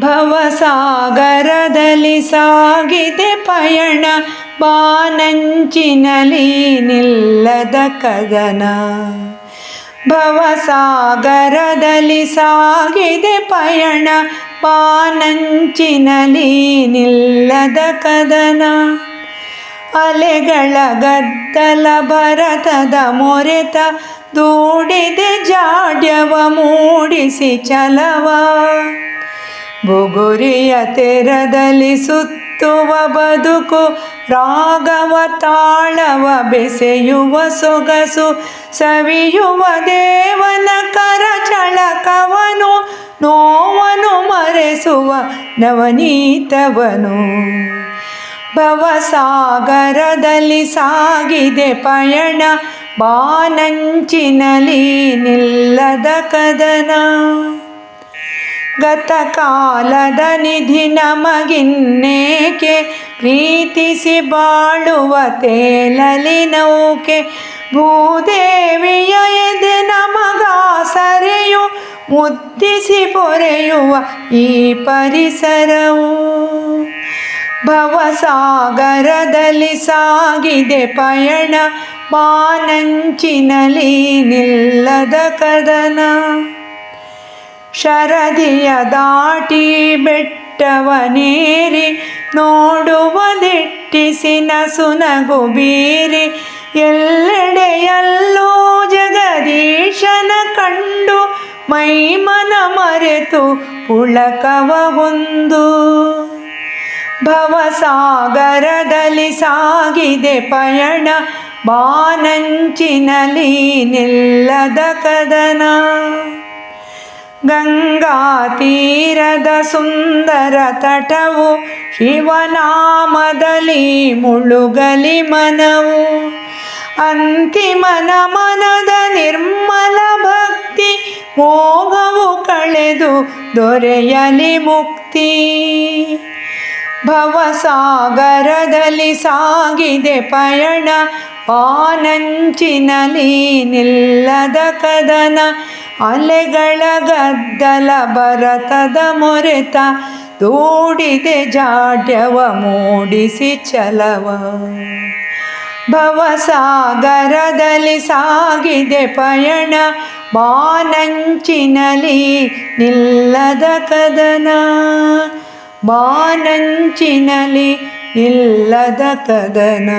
ಭವಸಾಗರದಲ್ಲಿ ಸಾಗಿದೆ ಪಯಣ ಬಾನಂಚಿನಲಿ ನಿಲ್ಲದ ಕದನ. ಭವಸಾಗರದಲ್ಲಿ ಸಾಗಿದೆ ಪಯಣ ಬಾನಂಚಿನಲಿ ನಿಲ್ಲದ ಕದನ. ಅಲೆಗಳ ಗದ್ದಲ ಭರತದ ಮೊರೆತ, ದೂಡಿದೆ ಜಾಡ್ಯವ ಮೂಡಿಸಿ ಚಲವ. ಬುಗುರಿಯ ತೆರದಲ್ಲಿ ಸುತ್ತುವ ಬದುಕು, ರಾಗವ ತಾಳವ ಬೆಸೆಯುವ ಸೊಗಸು, ಸವಿಯುವ ದೇವನ ಕರಚಳಕವನು ನೋವನು ಮರೆಸುವ ನವನೀತವನು. ಭವಸಾಗರದಲ್ಲಿ ಸಾಗಿದೆ ಪಯಣ ಬಾನಂಚಿನಲಿ ನಿಲ್ಲದ ಕದನ. ಗತಕಾಲದ ನಿಧಿ ನಮಗಿನ್ನೇಕೆ? ಪ್ರೀತಿಸಿ ಬಾಳುವ ತೇಲಲಿ ನೌಕೆ. ಭೂದೇವಿಯ ಎದೆ ನಮಗಾಸರೆಯು ಮುದ್ದಿಸಿ ಪೊರೆಯುವ ಈ ಪರಿಸರವು. ಭವಸಾಗರದಲ್ಲಿ ಸಾಗಿದೆ ಪಯಣ ಪಾನಂಚಿನಲಿ ನಿಲ್ಲದ ಕದನ. ಶರದಿಯ ದಾಟಿ ಬೆಟ್ಟವನೇರಿ ನೋಡುವ ದಿಟ್ಟಿಸಿ ನಸುನಗು ಬೀರಿ ಎಲ್ಲೆಡೆಯಲ್ಲೂ ಜಗದೀಶನ ಕಂಡು ಮೈಮನ ಮರೆತು ಪುಳಕವ ಹೊಂದು ಭವಸಾಗರದಲ್ಲಿ ಸಾಗಿದೆ ಪಯಣ ಬಾನಂಚಿನಲಿ ನಿಲ್ಲದ ಕದನ. ಗಂಗಾ ತೀರದ ಸುಂದರ ತಟವು ಶಿವನಾಮದಲ್ಲಿ ಮುಳುಗಲಿ ಮನವು. ಅಂತಿಮ ನಮನದ ನಿರ್ಮಲ ಭಕ್ತಿ ಮೋಹವು ಕಳೆದು ದೊರೆಯಲಿ ಮುಕ್ತಿ. ಭವಸಾಗರದಲ್ಲಿ ಸಾಗಿದೆ ಪಯಣ, ಪಾನಂಚಿನಲ್ಲಿ ನಿಲ್ಲದ ಕದನ ಅಲೆಗಳ ಗದ್ದಲ ಭರತದ ಮೊರೆತ ದೂಡಿದೆ ಜಾಡ್ಯವ ಮೂಡಿಸಿ ಚಲವ. ಭವಸಾಗರದಲ್ಲಿ ಸಾಗಿದೆ ಪಯಣ ಬಾನಂಚಿನಲಿ ನಿಲ್ಲದ ಕದನ. ಬಾನಂಚಿನಲಿ ನಿಲ್ಲದ ಕದನ.